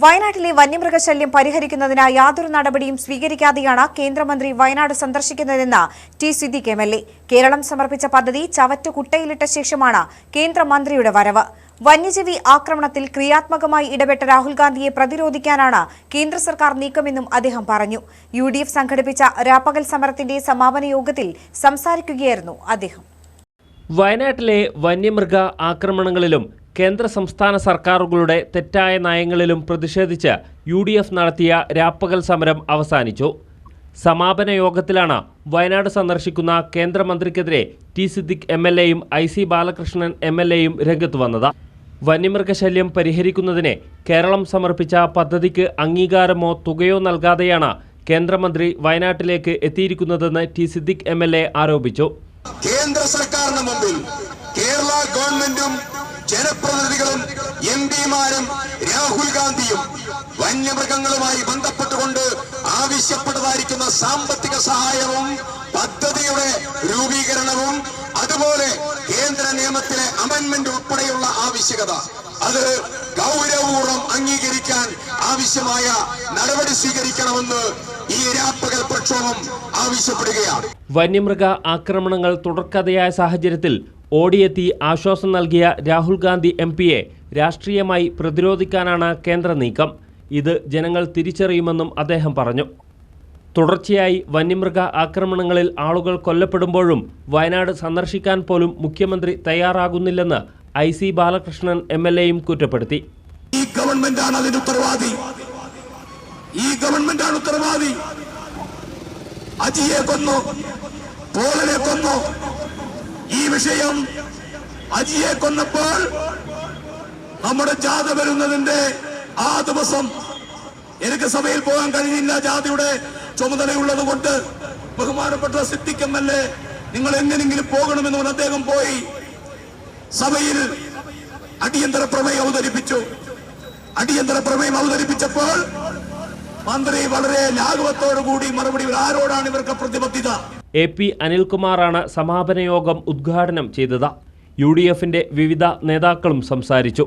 വയനാട്ടിലെ വന്യമൃഗശല്യം പരിഹരിക്കുന്നതിന് യാതൊരു നടപടിയും സ്വീകരിക്കാതെയാണ് കേന്ദ്രമന്ത്രി Wayanad സന്ദർശിക്കുന്നതെന്ന് T Siddique M L A. Keralam സമർപ്പിച്ച പദ്ധതി ചവറ്റ് കുട്ടയിലിട്ട ശേഷമാണ് കേന്ദ്രമന്ത്രിയുടെ വരവ്. വന്യജീവി ആക്രമണത്തിൽ ക്രിയാത്മകമായി ഇടപെട്ട രാഹുൽ ഗാന്ധിയെ പ്രതിരോധിക്കാനാണ് കേന്ദ്ര സർക്കാർ നീക്കമെന്നും അദ്ദേഹം പറഞ്ഞു. യു ഡി എഫ് സംഘടിപ്പിച്ച രാപ്പകൽ സമരത്തിന്റെ സമാപന യോഗത്തിൽ സംസാരിക്കുകയായിരുന്നു അദ്ദേഹം. വയനാട്ടിലെ വന്യമൃഗ ആക്രമണങ്ങളിലും കേന്ദ്ര സംസ്ഥാന സർക്കാരുകളുടെ തെറ്റായ നയങ്ങളിലും പ്രതിഷേധിച്ച് യു ഡി എഫ് നടത്തിയ രാപ്പകൽ സമരം അവസാനിച്ചു. സമാപന യോഗത്തിലാണ് വയനാട് സന്ദർശിക്കുന്ന കേന്ദ്രമന്ത്രിക്കെതിരെ ടി സിദ്ദിഖ് എം എൽ എയും I C Balakrishnan M L എയും രംഗത്ത് വന്നത്. വന്യമൃഗശല്യം പരിഹരിക്കുന്നതിന് കേരളം സമർപ്പിച്ച പദ്ധതിക്ക് അംഗീകാരമോ തുകയോ നൽകാതെയാണ് കേന്ദ്രമന്ത്രി വയനാട്ടിലേക്ക് എത്തിയിരിക്കുന്നതെന്ന് T Siddique M L A ആരോപിച്ചു. കേന്ദ്ര സർക്കാരിന് മുമ്പിൽ കേരള ഗവൺമെന്റും ജനപ്രതിനിധികളും പിമാരും രാഹുൽ ഗാന്ധിയും വന്യമൃഗങ്ങളുമായി ബന്ധപ്പെട്ടുകൊണ്ട് ആവശ്യപ്പെടുമായിരിക്കുന്ന സാമ്പത്തിക സഹായവും പദ്ധതിയുടെ രൂപീകരണവും അതുപോലെ കേന്ദ്ര നിയമത്തിലെ അമെന്മെന്റ് ഉൾപ്പെടെയുള്ള ആവശ്യകത. അത് ഗൗരവപൂർവം അംഗീകരിക്കാൻ ആവശ്യമായ നടപടി സ്വീകരിക്കണമെന്ന് ഈ രാപ്പകൽ പ്രക്ഷോഭം ആവശ്യപ്പെടുകയാണ്. വന്യമൃഗ ആക്രമണങ്ങൾ തുടർക്കഥയായ സാഹചര്യത്തിൽ ഓടിയെത്തി ആശ്വാസം നൽകിയ രാഹുൽ ഗാന്ധി എം പിയെ രാഷ്ട്രീയമായി പ്രതിരോധിക്കാനാണ് കേന്ദ്ര നീക്കം. ഇത് ജനങ്ങൾ തിരിച്ചറിയുമെന്നും അദ്ദേഹം പറഞ്ഞു. തുടർച്ചയായി വന്യമൃഗ ആക്രമണങ്ങളിൽ ആളുകൾ കൊല്ലപ്പെടുമ്പോഴും വയനാട് സന്ദർശിക്കാൻ പോലും മുഖ്യമന്ത്രി തയ്യാറാകുന്നില്ലെന്ന് I C Balakrishnan M L എയും കുറ്റപ്പെടുത്തി. ഈ ഗവൺമെന്റാണ് അതിന് ഈ ഗവൺമെന്റാണ് ഉത്തരവാദി. ഈ വിഷയം അജിയെ കൊന്നപ്പോൾ നമ്മുടെ ജാഥ വരുന്നതിന്റെ ആ ദിവസം എനിക്ക് സഭയിൽ പോകാൻ കഴിഞ്ഞില്ല ജാതിയുടെ ചുമതലയുള്ളത് കൊണ്ട് ബഹുമാനപ്പെട്ട സിദ്ദിഖ് എം എൽ എ നിങ്ങൾ എങ്ങനെങ്കിലും പോകണമെന്ന് അദ്ദേഹം പോയി സഭയിൽ അടിയന്തര പ്രമേയം അവതരിപ്പിച്ചു. അടിയന്തര പ്രമേയം അവതരിപ്പിച്ചപ്പോൾ മന്ത്രി വളരെ ലാഘവത്തോടു കൂടി മറുപടി ആരോടാണ് ഇവർക്ക് പ്രതിബദ്ധത? എ പി അനിൽകുമാറാണ് സമാപന യോഗം ഉദ്ഘാടനം ചെയ്തത്. യു ഡി എഫിന്റെ വിവിധ നേതാക്കളും സംസാരിച്ചു.